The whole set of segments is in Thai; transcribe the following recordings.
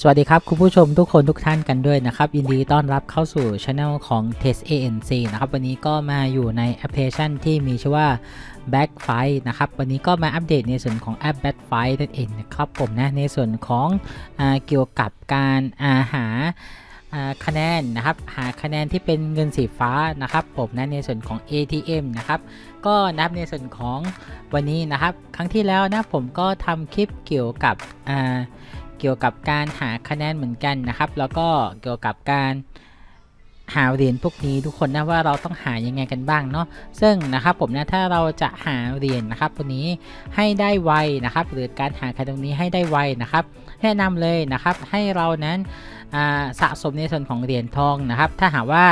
สวัสดีครับ คุณผู้ชมทุกคนทุกท่านกันด้วยนะครับยินดีต้อนรับเข้าสู่ช anel ของ Test ANC นะครับ วันนี้ก็มาอยู่ในแอปพลิเคชันที่มีชื่อว่า Back f i นะครับ วันนี้ก็มาอัปเดตในส่วนของแอป Backfight นั่นเองนะครับผมนะ ในส่วนของอเกี่ยวกับการอาหาคะแนนนะครับหาคะแนนที่เป็นเงินสีฟ้านะครับผมนะในส่วนของ ATM นะครับก็นับในส่วนของวันนี้นะครับ ครั้งที่แล้วนะผมก็ทำคลิปเกี่ยวกับ เกี่ยวกับการหาคะแนนเหมือนกันนะครับ แล้วก็เกี่ยวกับการหาเหรียญพวกนี้ทุกคนนะว่าเราต้องหายังไงกันบ้างเนาะซึ่งนะครับผมนะถ้าเราจะหาเหรียญนะครับตัวนี้ให้ได้ไวนะครับ หรือการหาคะแนนตรงนี้ให้ได้ไวนะครับ แนะนำเลยนะครับให้เรานั้น สะสมในส่วนของเหรียญทองนะครับ ถ้าหากว่า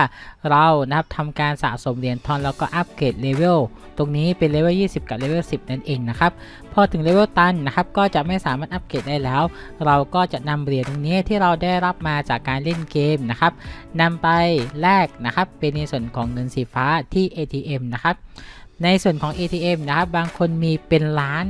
เรานะครับทำการสะสมเหรียญทองแล้วก็อัปเกรดเลเวลตรงนี้เป็นเลเวล20 กับเลเวล10 นั่นเองนะครับ พอถึงเลเวลตันนะครับก็จะไม่สามารถอัปเกรดได้แล้ว เราก็จะนำเหรียญตรงนี้ที่เราได้รับมาจากการเล่นเกมนะครับนำไปแลกนะครับเป็นในส่วนของเงินสีฟ้าที่ ATM นะครับในส่วนของ ATM นะครับ บางคนมีเป็นล้าน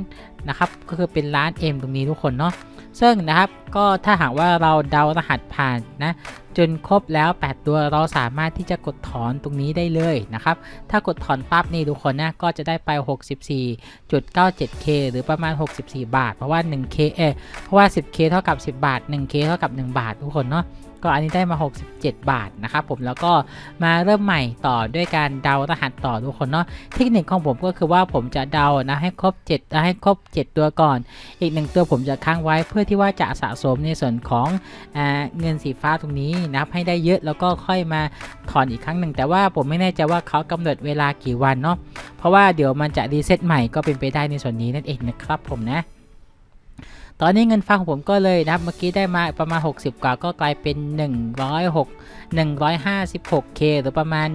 นะครับ ก็คือเป็นล้าน M ตรงนี้ทุกคนเนาะ ซึ่งนะครับก็ถ้าหากว่าเราเดารหัสผ่านนะจนครบแล้ว 8 ตัวเราสามารถที่จะกดถอนตรงนี้ได้เลยนะครับ ถ้ากดถอนปั๊บนี่ทุกคนนะก็จะได้ไป 64.97k หรือประมาณ 64 บาท เพราะว่า 1k เออเพราะว่า 10k เท่ากับ 10 บาท 1k เท่ากับ 1 บาททุกคนเนาะ ก็อันนี้ได้มา 67 บาทนะครับผมแล้วก็มาเริ่มใหม่ต่อด้วยการเดารหัสต่อทุกคนเนาะเทคนิคของผมก็คือว่าผมจะเดานะให้ครบ7ให้ครบ 7 ตัวก่อน อีกหนึ่งตัวผมจะค้างไว้เพื่อที่ว่าจะสะสมในส่วนของอเงินสีฟ้าตรงนี้นะครับให้ได้เยอะแล้วก็ค่อยมาถอนอีกครั้งหนึ่งแต่ว่าผมไม่แน่ใจว่าเขากำหนดเวลากี่วันเนาะเพราะว่าเดี๋ยวมันจะรีเซ็ตใหม่ก็เป็นไปได้ในส่วนนี้นั่นเองนะครับผมนะ ตอนนี้เงินฟังของผมก็เลยนะครับเมื่อกี้ได้มาประมาณ 60 กว่าก็กลายเป็น 106 156k หรือประมาณ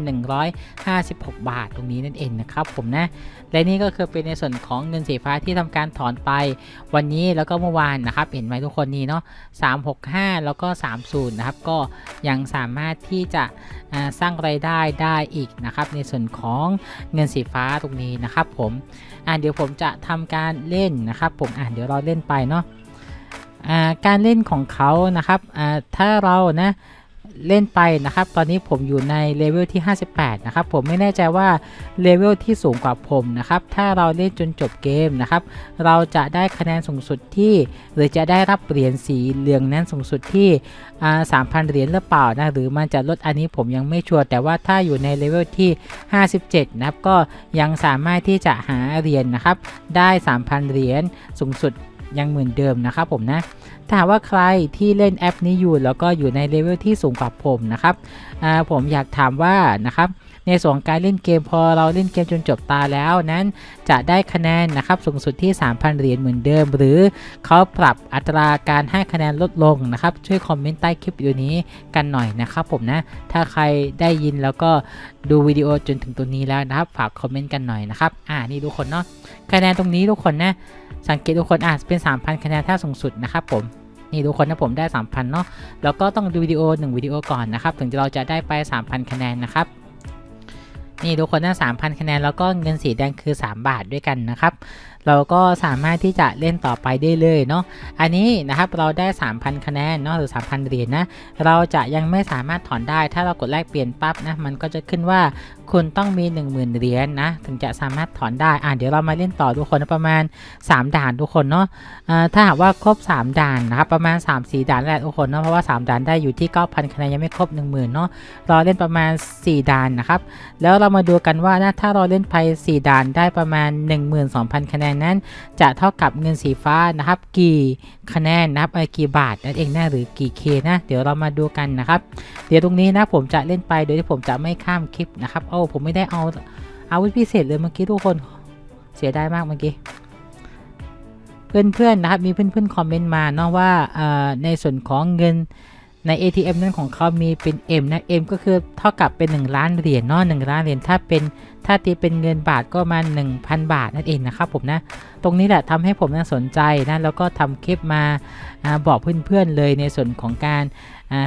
156 บาทตรงนี้นั่นเองนะครับผมนะ และนี่ก็คือเป็นในส่วนของเงินสีฟ้าที่ทำการถอนไปวันนี้แล้วก็เมื่อวานนะครับ เห็นไหมทุกคนนี่เนาะ365 แล้วก็ 30 นะครับ ก็ยังสามารถที่จะสร้างไรายได้ได้อีกนะครับ ในส่วนของเงินสีฟ้าตรงนี้นะครับผมอ่าเดี๋ยวผมจะทำการเล่นนะครับผมอ่าเดี๋ยวเราเล่นไปเนาะ การเล่นของเขานะครับถ้าเรานะเล่นไปนะครับ ตอนนี้ผมอยู่ในเลเวลที่ 58 นะครับ ผมไม่แน่ใจว่าเลเวลที่สูงกว่าผมนะครับ ถ้าเราเล่นจนจบเกมนะครับ เราจะได้คะแนนสูงสุดที่ หรือจะได้รับเหรียญสีเหลืองนั้นสูงสุดที่อ่า3,000เหรียญหรือเปล่านะ หรือมันจะลดอันนี้ผมยังไม่ชัวร์ แต่ว่าถ้าอยู่ในเลเวลที่ 57 นะครับ ก็ยังสามารถที่จะหาเหรียญนะครับ ได้ 3,000 เหรียญสูงสุด ยังเหมือนเดิมนะครับผมนะ ถ้าหากว่าใครที่เล่นแอปนี้อยู่แล้วก็อยู่ในเลเวลที่สูงกว่าผมนะครับอ่าผมอยากถามว่านะครับในส่วนการเล่นเกมพอเราเล่นเกมจนจบตาแล้วนั้น จะได้คะแนนนะครับสูงสุดที่ 3,000 เหรียญเหมือนเดิม หรือเขาปรับอัตราการให้คะแนนลดลงนะครับ ช่วยคอมเมนต์ใต้คลิปวิดีโอนี้กันหน่อยนะครับผมนะ ถ้าใครได้ยินแล้วก็ดูวิดีโอจนถึงตัวนี้แล้วนะครับ ฝากคอมเมนต์กันหน่อยนะครับ อ่านี่ทุกคนเนาะคะแนนตรงนี้ทุกคนนะ สังเกตทุกคนอ่าเป็น 3,000 คะแนนถ้าสูงสุดนะครับผมนี่ทุกคนนะผมได้ 3,000 เนาะแล้วก็ต้องดูวิดีโอ 1 วิดีโอก่อนนะครับ ถึงเราจะได้ไป 3,000 คะแนนนะครับนี่ทุกคนนะ3,000 คะแนน แล้วก็เงินสีแดงคือ 3 บาทด้วยกันนะครับ เราก็สามารถที่จะเล่นต่อไปได้เลยเนาะ อันนี้นะครับเราได้ 3,000 คะแนนเนาะหรือ 3,000 เหรียญนะ เราจะยังไม่สามารถถอนได้ ถ้าเรากดแลกเปลี่ยนปั๊บนะ มันก็จะขึ้นว่า คุณต้องมี 10,000เหรียญนะ ถึงจะสามารถถอนได้ อ่าเดี๋ยวเรามาเล่นต่อทุกคนประมาณ 3 ด่านทุกคนเนาะอ่าถ้าหากว่าครบ 3 ด่านนะครับ ประมาณ 3-4 ด่านแหละทุกคนเนาะ เพราะว่า 3 ด่านได้อยู่ที่ 9,000คะแนนยังไม่ครบ 10,000 เนาะ เราเล่นประมาณ 4 ด่านนะครับ แล้วเรามาดูกันว่านะถ้าเราเล่นไป 4 ด่านได้ประมาณ 12,000 คะแนนนั้น จะเท่ากับเงินสีฟ้านะครับ กี่คะแนนนะครับเออกี่บาทนั่นเองนะหรือกี่เคนะ เดี๋ยวเรามาดูกันนะครับ เดี๋ยวตรงนี้นะผมจะเล่นไปโดยที่ผมจะไม่ข้ามคลิปนะครับโอ้ผมไม่ได้เอาอาวุธพิเศษเลยเมื่อกี้ทุกคนเสียดายมากเมื่อกี้เพื่อนๆนะครับมีเพื่อนๆคอมเมนต์มาเนาะว่าในส่วนของเงินใน ATM นั้นของเขามีเป็น M นะ M ก็คือเท่ากับเป็น 1 ล้านเหรียญเนาะ1ล้านเหรียญถ้าเป็นถ้าตีเป็นเงินบาทก็มา 1,000 บาทนั่นเองนะครับผมนะ ตรงนี้แหละทำให้ผมน่าสนใจนะแล้วก็ทำคลิปมาอบอกเพื่อนๆเลยในส่วนของการ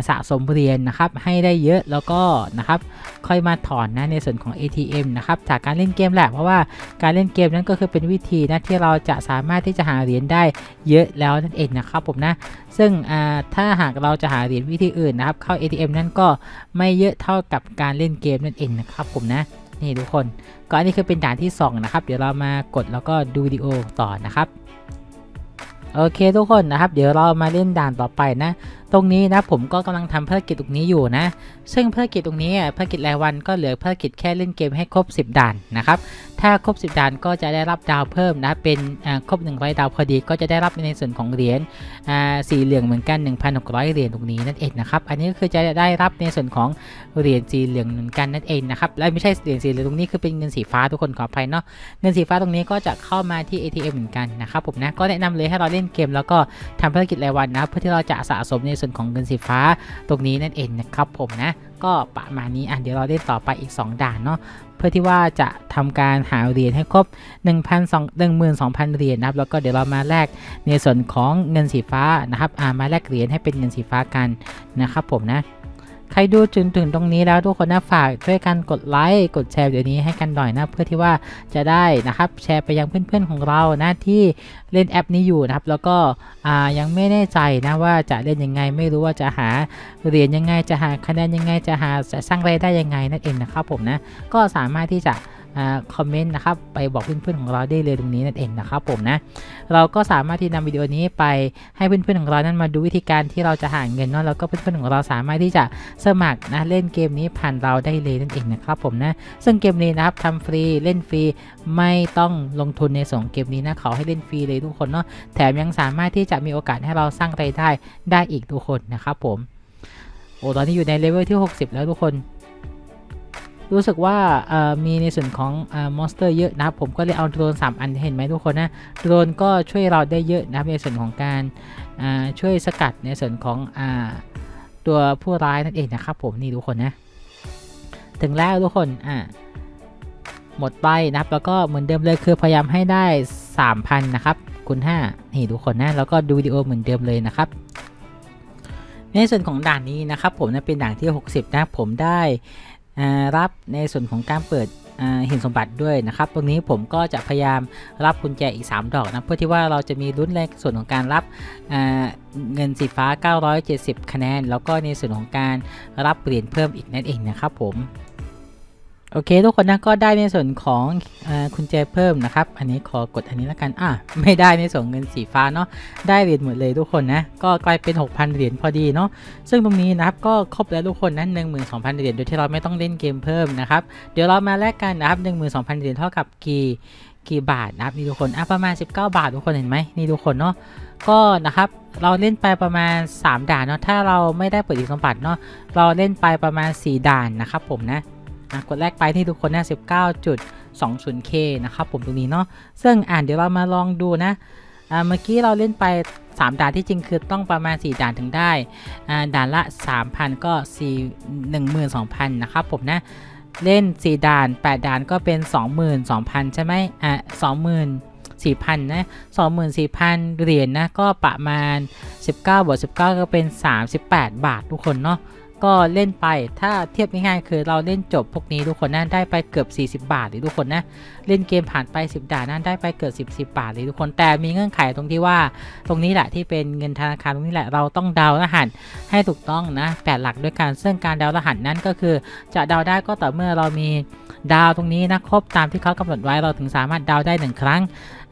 สะสมเหรียญนะครับให้ได้เยอะแล้วก็นะครับค่อยมาถอนนะในส่วนของ ATM นะครับจากการเล่นเกมแหละเพราะว่าการเล่นเกมนั้นก็คือเป็นวิธีนะที่เราจะสามารถที่จะหาเหรียญได้เยอะแล้วนั่นเองนะครับผมนะซึ่งถ้าหากเราจะหาเหรียญวิธีอื่นนะครับเข้า ATM นั้นก็ไม่เยอะเท่ากับการเล่นเกมนั่นเองนะครับผมนะ นี่ทุกคนก็อันนี้คือเป็นด่านที่ 2 นะครับ เดี๋ยวเรามากดแล้วก็ดูวิดีโอต่อนะครับ โอเคทุกคนนะครับ เดี๋ยวเรามาเล่นด่านต่อไปนะ ตรงนี้นะผมก็กำลังทำภารกิจตรงนี้อยู่นะ ซึ่งภารกิจตรงนี้ภารกิจรายวันก็เหลือภารกิจแค่เล่นเกมให้ครบ 10 ด่านนะครับ ถ้าครบ 10 ด่านก็จะได้รับดาวเพิ่มนะ เป็นครบ 100 ดาวพอดีก็จะได้รับในส่วนของเหรียญสีเหลืองเหมือนกัน 1,600 เหรียญตรงนี้นั่นเองนะครับ อันนี้ก็คือจะได้รับในส่วนของเหรียญสีเหลืองเหมือนกันนั่นเองนะครับ และไม่ใช่เหรียญสีเหลืองตรงนี้คือเป็นเงินสีฟ้าทุกคนขออภัยเนาะ เงินสีฟ้าตรงนี้ก็จะเข้ามาที่ ATM เหมือนกันนะครับผมนะ ก็แนะนำเลยให้เราเล่นเกม แล้วก็ทำภารกิจรายวันนะ เพื่อที่เราจะสะสมในส่วนของเงินสีฟ้าตรงนี้นั่นเองนะครับผมนะก็ประมาณนี้อะเดี๋ยวเราเล่นต่อไปอีก 2 ด่านเนาะเพื่อที่ว่าจะทำการหาเหรียญให้ครบ 1,200,000เหรียญนะครับแล้วก็เดี๋ยวเรามาแลกในส่วนของเงินสีฟ้านะครับอ่ามาแลกเหรียญให้เป็นเงินสีฟ้ากันนะครับผมนะ ใครดูจนถึงตรงนี้แล้วทุกคนนะฝากช่วยกันกดไลค์กดแชร์เดี๋ยวนี้ให้กันหน่อยนะเพื่อที่ว่าจะได้นะครับแชร์ไปยังเพื่อนๆของเรานะที่เล่นแอปนี้อยู่นะครับ แล้วก็ยังไม่แน่ใจนะว่าจะเล่นยังไงไม่รู้ว่าจะหาเหรียญยังไงจะหาคะแนนยังไงจะหาจะสร้างรายได้ยังไงนั่นเองนะครับผมนะก็สามารถที่จะ คอมเมนต์นะครับไปบอกเพื่อนๆของเราได้เลยตรงนี้นั่นเองนะครับผมนะเราก็สามารถที่นำวิดีโอนี้ไปให้เพื่อนๆของเรานั้นมาดูวิธีการที่เราจะหาเงินเนาะแล้วก็เพื่อนๆของเราสามารถที่จะสมัครนะเล่นเกมนี้ผ่านเราได้เลยนั่นเองนะครับผมนะซึ่งเกมนี้นะครับทำฟรีเล่นฟรีไม่ต้องลงทุนในส่วนของเกมนี้นะเขาให้เล่นฟรีเลยทุกคนเนาะแถมยังสามารถที่จะมีโอกาสให้เราสร้างรายได้ได้อีกทุกคนนะครับผมโอ้ตอนนี้อยู่ในเลเวลที่ 60 แล้วทุกคน รู้สึกว่ามีในส่วนของอมอนสเตอร์เยอะนะครับ ผมก็เลยเอาโดรน 3 อันเห็นไหมทุกคนนะโดรนก็ช่วยเราได้เยอะนะครับในส่วนของการช่วยสกัดในส่วนของอตัวผู้ร้ายนั่นเองนะครับ ผมนี่ทุกคนนะ ถึงแล้วทุกคนอ่าหมดไปนะครับ แล้วก็เหมือนเดิมเลยคือพยายามให้ได้ 3,000 นะครับคูณ5นี่ทุกคนนะแล้วก็ดูวิดีโอเหมือนเดิมเลยนะครับในส่วนของด่านนี้นะครับผมนะเป็นด่านที่ 60 นะผมได้ รับในส่วนของการเปิดหินสมบัติด้วยนะครับ ตรงนี้ผมก็จะพยายามรับกุญแจอีก 3 ดอกนะเพื่อที่ว่าเราจะมีลุ้นในส่วนของการรับเงินสีฟ้า 970 คะแนน แล้วก็ในส่วนของการรับเหรียญเพิ่มอีกนั่นเองนะครับผม โอเค ทุกคนนะก็ได้ในส่วนของอากุญแจเพิ่มนะครับ อันนี้ขอกดอันนี้แล้วกันอะไม่ได้ในส่วนเงินสีฟ้าเนาะได้เหรียญหมดเลยทุกคนนะก็กลายเป็น 6,000 เหรียญพอดีเนาะซึ่งตรงนี้นะครับก็ครบแล้วทุกคนนะ12,000 เหรียญโดยที่เราไม่ต้องเล่นเกมเพิ่มนะครับเดี๋ยวเรามาแลกกันนะครับ12,000 เหรียญเท่ากับกี่กี่บาทนะครับนี่ทุกคนอะประมาณ 19 บาททุกคนเห็นไหมนี่ทุกคนเนาะก็นะครับเราเล่นไปประมาณ 3 ด่านเนาะถ้าเราไม่ได้เปิดอีกสมบัติเนาะเราเล่นไปประมาณ 4 ด่านนะครับผมนะ อะกดแรกไปที่ทุกคนนะ 19.20k นะครับผมตรงนี้เนาะซึ่งอ่านเดี๋ยวเรามาลองดูนะอ่าเมื่อกี้เราเล่นไป 3 ด่านที่จริงคือต้องประมาณ 4 ด่านถึงได้อ่าด่านละ 3,000 ก็4 12,000 นะครับผมนะเล่น 4 ด่าน 8 ด่านก็เป็น 22,000 ใช่ไหมอะ24,000นะ24,000 เหรียญนะ ก็ประมาณ 19บวก19 ก็เป็น 38 บาททุกคนเนาะ ก็เล่นไปถ้าเทียบง่ายๆคือเราเล่นจบพวกนี้ทุกคนนะได้ไปเกือบ 40 บาทเลยทุกคนนะเล่นเกมผ่านไป 10ด่านนั้นได้ไปเกือบ10 10 บาทเลยทุกคนแต่มีเงื่อนไขตรงที่ว่า ตรงนี้แหละที่เป็นเงินธนาคารตรงนี้แหละเราต้องเดารหัสให้ถูกต้องนะแปดหลักด้วยกันซึ่งการเดารหัสนั้นก็คือจะเดาได้ก็ต่อเมื่อเรามีดาวตรงนี้นะครบตามที่เขากำหนดไว้เราถึงสามารถเดาได้หนึ่งครั้ง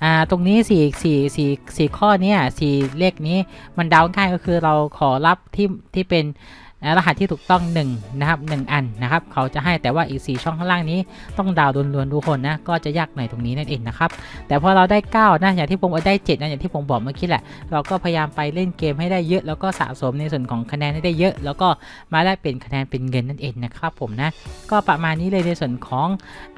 อ่าตรงนี้สี่สี่สี่สี่ข้อเนี้ยสี่เลขนี้มันเดาง่ายก็คือเราขอรับที่ที่เป็น อ่ารหัสที่ถูกต้อง1นะครับ1อันนะครับเขาจะให้แต่ว่าอีก 4 ช่องข้างล่างนี้ต้องดาวล้วนๆทุกคนนะก็จะยากหน่อยตรงนี้นั่นเองนะครับแต่พอเราได้9นะอย่างที่ผมได้7นะอย่างที่ผมบอกเมื่อกี้แหละ เราก็พยายามไปเล่นเกมให้ได้เยอะ แล้วก็สะสมในส่วนของคะแนนให้ได้เยอะ แล้วก็มาแลกเปลี่ยนคะแนนเป็นเงินนั่นเองนะครับผมนะก็ประมาณนี้เลยในส่วนของ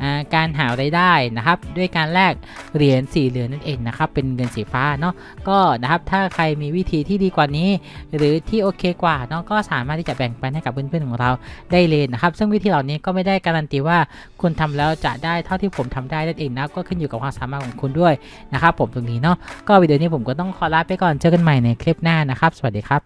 อาการหารายได้นะครับด้วยการแลกเหรียญ4เหรียญนั่นเองนะครับเป็นเงินสีฟ้าเนาะก็นะครับถ้าใครมีวิธีที่ดีกว่านี้ หรือที่โอเคกว่าเนาะก็สามารถที่จะจะแบ่งปันให้กับเพื่อนๆของเราได้เลยนนะครับ ซึ่งวิธีเหล่านี้ก็ไม่ได้การันตีว่าคุณทำแล้วจะได้เท่าที่ผมทำได้นั่นเองนะก็ขึ้นอยู่กับความสามารถของคุณด้วยนะครับผมตรงนี้เนาะก็วิดีโอนี้ผมก็ต้องขอลาไปก่อนเจอกันใหม่ในคลิปหน้านะครับ สวัสดีครับ